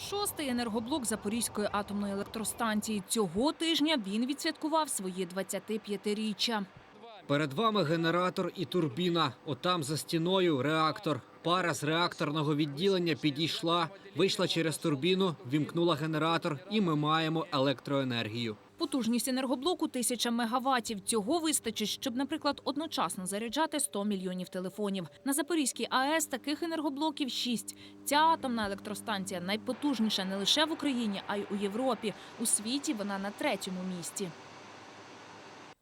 Шостий енергоблок Запорізької атомної електростанції. Цього тижня він відсвяткував свої 25-річчя. Перед вами генератор і турбіна. Отам за стіною реактор. Пара з реакторного відділення підійшла, вийшла через турбіну, вімкнула генератор, і ми маємо електроенергію. Потужність енергоблоку – 1000 мегаваттів. Цього вистачить, щоб, наприклад, одночасно заряджати 100 мільйонів телефонів. На Запорізькій АЕС таких енергоблоків 6. Ця атомна електростанція найпотужніша не лише в Україні, а й у Європі. У світі вона на третьому місці.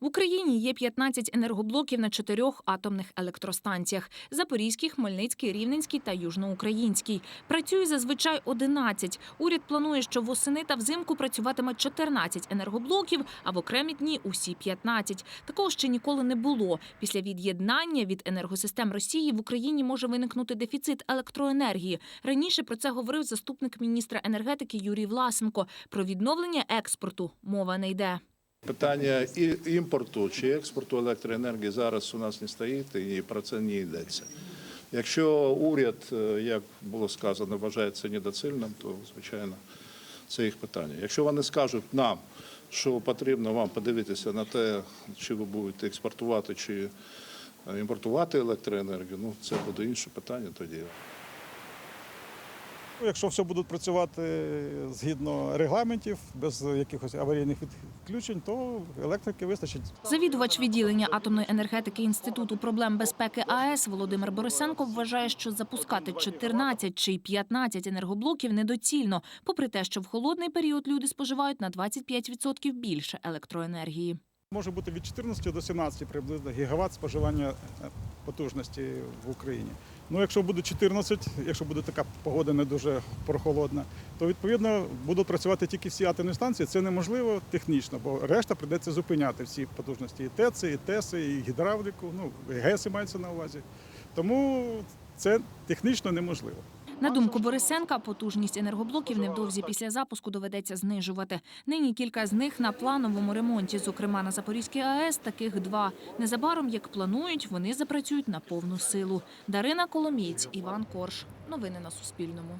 В Україні є 15 енергоблоків на чотирьох атомних електростанціях: Запорізький, Хмельницький, Рівненський та Южноукраїнський. Працює зазвичай 11. Уряд планує, що восени та взимку працюватиме 14 енергоблоків, а в окремі дні усі 15. Такого ще ніколи не було. Після від'єднання від енергосистем Росії в Україні може виникнути дефіцит електроенергії. Раніше про це говорив заступник міністра енергетики Юрій Власенко. Про відновлення експорту мова не йде. Питання і імпорту чи експорту електроенергії зараз у нас не стоїть і про це не йдеться. Якщо уряд, е, як було сказано, вважає це недоцільним, то звичайно це їх питання. Якщо вони скажуть нам, що потрібно вам подивитися на те, чи ви будете експортувати чи е, імпортувати електроенергію, ну це буде інше питання тоді. Якщо все будуть працювати згідно регламентів, без якихось аварійних відключень, то електрики вистачить. Завідувач відділення атомної енергетики Інституту проблем безпеки АЕС Володимир Борисенко вважає, що запускати 14 чи й 15 енергоблоків недоцільно, попри те, що в холодний період люди споживають на 25% більше електроенергії. Може бути від 14 до 17 приблизно гігават споживання е, потужності в Україні. Ну, якщо буде 14, якщо буде така погода не дуже прохолодна, то відповідно будуть працювати тільки всі атомні станції. Це неможливо технічно, бо решта прийдеться зупиняти всі потужності і ТЕЦи, і ТЕСи, і гідравліку, ну і ГЕСи мається на увазі. Тому це технічно неможливо. На думку Борисенка, потужність енергоблоків невдовзі після запуску доведеться знижувати. Нині кілька з них на плановому ремонті. Зокрема, на Запорізькій АЕС таких два. Незабаром, як планують, вони запрацюють на повну силу. Дарина Коломієць, Іван Корж. Новини на Суспільному.